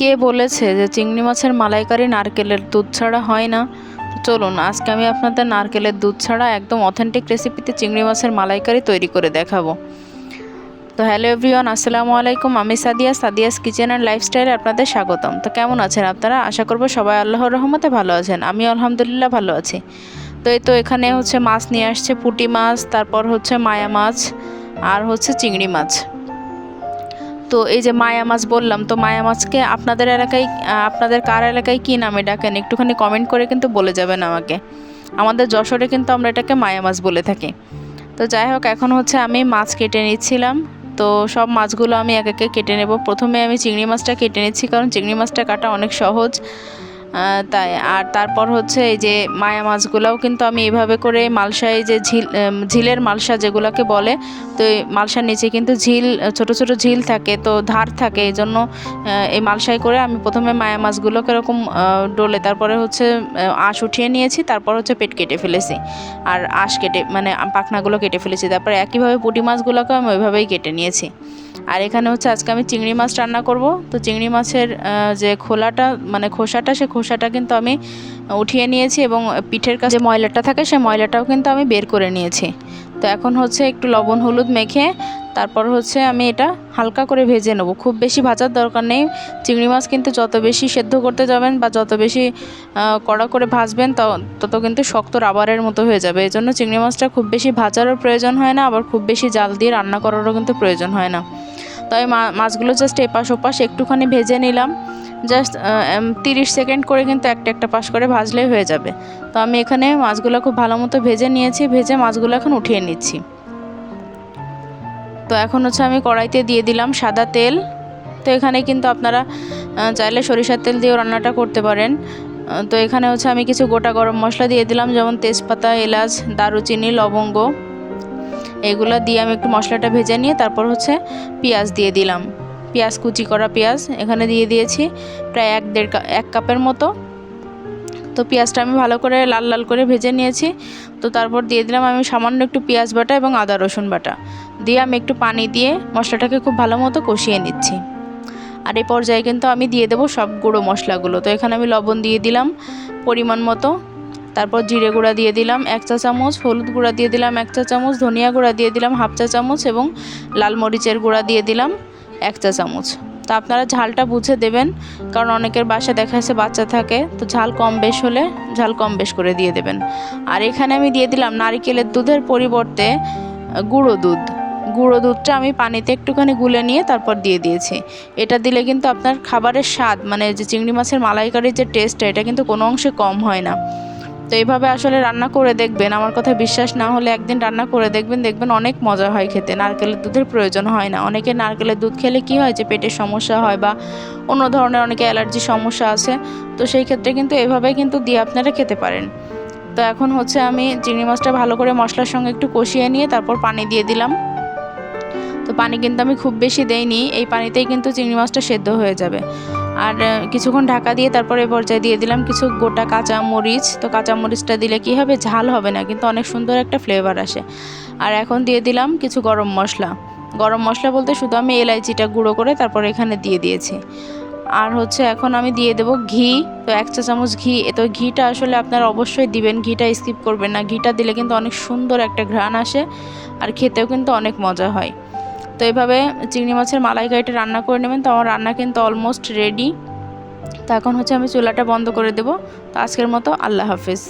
কে বলেছে যে চিংড়ি মাছের মালাইকারি নারকেলের দুধ ছাড়া হয় না? চলুন, আজকে আমি আপনাদের নারকেলের দুধ ছাড়া একদম অথেন্টিক রেসিপিতে চিংড়ি মাছের মালাইকারি তৈরি করে দেখাবো। তো হ্যালো এভরিওয়ান, আসসালামু আলাইকুম। আমি সাদিয়া, সাদিয়াস কিচেন অ্যান্ড লাইফস্টাইলে আপনাদের স্বাগতম। তো কেমন আছেন আপনারা? আশা করব সবাই আল্লাহর রহমতে ভালো আছেন। আমি আলহামদুলিল্লাহ ভালো আছি। তো এই তো এখানে হচ্ছে মাছ নিয়ে আসছে, পুঁটি মাছ, তারপর হচ্ছে মায়া মাছ, আর হচ্ছে চিংড়ি মাছ। তো এই যে মায়া মাছ বললাম, তো মায়া মাছকে আপনাদের এলাকায় আপনাদের কার এলাকায় কী নামে ডাকেন? একটুখানি কমেন্ট করে কিন্তু বলে যাবেন আমাকে। আমাদের যশোরে কিন্তু আমরা এটাকে মায়া মাছ বলে থাকি। তো যাই হোক, এখন হচ্ছে আমি মাছ কেটে নিচ্ছিলাম। তো সব মাছগুলো আমি এক একে কেটে নেব। প্রথমে আমি চিংড়ি মাছটা কেটে নিচ্ছি, কারণ চিংড়ি মাছটা কাটা অনেক সহজ। তাই, আর তারপর হচ্ছে এই যে মায়া মাছগুলোও কিন্তু আমি এভাবে করে মালসায় যে ঝিল ঝিলের মালসা যেগুলোকে বলে, তো এই মালসার নিচে কিন্তু ঝিল, ছোট ছোট ঝিল থাকে, তো ধার থাকে, এই জন্য এই মালসায় করে আমি প্রথমে মায়া মাছগুলোকে এরকম ডোলে, তারপরে হচ্ছে আঁশ উঠিয়ে নিয়েছি, তারপর হচ্ছে পেট কেটে ফেলেছি, আর আঁশ কেটে মানে পাখনাগুলো কেটে ফেলেছি, তারপরে একইভাবে পুঁটি মাছগুলোকেও আমি ওইভাবেই কেটে নিয়েছি। আর এখানে হচ্ছে আজকে আমি চিংড়ি মাছ রান্না করব। তো চিংড়ি মাছের যে খোলাটা মানে খোসাটা, সে খোসাটা কিন্তু আমি উঠিয়ে নিয়েছি এবং পিঠের কাছে যে ময়লাটা থাকে, সে ময়লাটাও কিন্তু আমি বের করে নিয়েছি। তো এখন হচ্ছে একটু লবণ, হলুদ মেখে তারপর হচ্ছে আমি এটা হালকা করে ভেজে নেব। খুব বেশি ভাজার দরকার নেই। চিংড়ি মাছ কিন্তু যত বেশি সেদ্ধ করতে যাবেন বা যত বেশি কড়া করে ভাজবেন তত কিন্তু শক্ত রাবারের মতো হয়ে যাবে। এই জন্য চিংড়ি মাছটা খুব বেশি ভাজারও প্রয়োজন হয় না, আবার খুব বেশি জাল দিয়ে রান্না করারও কিন্তু প্রয়োজন হয় না। তো আমি মা- মাছগুলো জাস্ট এপাশ ওপাশ একটুখানি ভেজে নিলাম। জাস্ট তিরিশ সেকেন্ড করে কিন্তু একটা একটা পাশ করে ভাজলেই হয়ে যাবে। তো আমি এখানে মাছগুলো খুব ভালো মতো ভেজে নিয়েছি, ভেজে মাছগুলো এখন উঠিয়ে নিচ্ছি। তো এখন হচ্ছে আমি কড়াইতে দিয়ে দিলাম সাদা তেল। তো এখানে কিন্তু আপনারা চাইলে সরিষার তেল দিয়েও রান্নাটা করতে পারেন। তো এখানে হচ্ছে আমি কিছু গোটা গরম মশলা দিয়ে দিলাম, যেমন তেজপাতা, এলাচ, দারুচিনি, লবঙ্গ। এগুলো দিয়ে আমি একটু মশলাটা ভেজে নিয়ে তারপর হচ্ছে পেঁয়াজ দিয়ে দিলাম। পেঁয়াজ কুচি করা পেঁয়াজ এখানে দিয়ে দিয়েছি প্রায় এক দেড় এক কাপের মতো। তো পেঁয়াজটা আমি ভালো করে লাল লাল করে ভেজে নিয়েছি। তো তারপর দিয়ে দিলাম আমি সামান্য একটু পেঁয়াজ বাটা এবং আদা রসুন বাটা। দিয়ে আমি একটু পানি দিয়ে মশলাটাকে খুব ভালো মতো কষিয়ে নিচ্ছি। আর এই পর্যায়ে কিন্তু আমি দিয়ে দেবো সব গুঁড়ো মশলাগুলো। তো এখানে আমি লবণ দিয়ে দিলাম পরিমাণ মতো। তারপর জিরে গুঁড়া দিয়ে দিলাম এক চা চামচ, হলুদ গুঁড়া দিয়ে দিলাম এক চা চামচ, ধনিয়া গুঁড়া দিয়ে দিলাম হাফ চা চামচ এবং লাল মরিচের গুঁড়া দিয়ে দিলাম এক চা চামচ। তো আপনারা ঝালটা বুঝে দেবেন, কারণ অনেকের বাসায় দেখা যাচ্ছে বাচ্চা থাকে, তো ঝাল কম বেশ হলে ঝাল কম বেশ করে দিয়ে দেবেন। আর এখানে আমি দিয়ে দিলাম নারিকেলের দুধের পরিবর্তে গুঁড়ো দুধ। গুঁড়ো দুধটা আমি পানিতে একটুখানি গুলে নিয়ে তারপর দিয়ে দিয়েছি। এটা দিলে কিন্তু আপনার খাবারের স্বাদ মানে যে চিংড়ি মাছের মালাইকারির যে টেস্টটা এটা কিন্তু কোনো অংশে কম হয় না। তো এইভাবে আসলে রান্না করে দেখবেন। আমার কথা বিশ্বাস না হলে একদিন রান্না করে দেখবেন দেখবেন অনেক মজা হয় খেতে। নারকেলের দুধের প্রয়োজন হয় না। অনেকে নারকেলের দুধ খেলে কি হয় যে, পেটের সমস্যা হয় বা অন্য ধরনের অনেকে অ্যালার্জি সমস্যা আছে। তো সেই ক্ষেত্রে কিন্তু এভাবে কিন্তু দিয়ে আপনারা খেতে পারেন। তো এখন হচ্ছে আমি চিংড়ি মাছটা ভালো করে মশলার সঙ্গে একটু কষিয়ে নিয়ে তারপর পানি দিয়ে দিলাম। তো পানি কিন্তু আমি খুব বেশি দেইনি। এই পানিতেই কিন্তু চিংড়ি মাছটা সেদ্ধ হয়ে যাবে। আর কিছুক্ষণ ঢাকা দিয়ে তারপরে পর্যায়ে দিয়ে দিলাম কিছু গোটা কাঁচা মরিচ। তো কাঁচা মরিচটা দিলে কি হবে? ঝাল হবে না, কিন্তু অনেক সুন্দর একটা ফ্লেভার আসে। আর এখন দিয়ে দিলাম কিছু গরম মশলা। গরম মশলা বলতে শুধু আমি এলাইচিটা গুঁড়ো করে তারপর এখানে দিয়ে দিয়েছি। আর হচ্ছে এখন আমি দিয়ে দেবো ঘি। তো এক চা চামচ ঘি। এ তো ঘিটা আসলে আপনারা অবশ্যই দিবেন। ঘিটা স্কিপ করবেন না। ঘিটা দিলে কিন্তু অনেক সুন্দর একটা ঘ্রাণ আসে। আর খেতেও কিন্তু অনেক মজা হয়। তো এইভাবে চিংড়ি মাছের মালাইকারিটা রান্না করে নেবেন। তো আমার রান্না কিন্তু অলমোস্ট রেডি তো এখন হচ্ছে আমি চুলাটা বন্ধ করে দেবো। তো আজকের মতো আল্লাহ হাফিজ।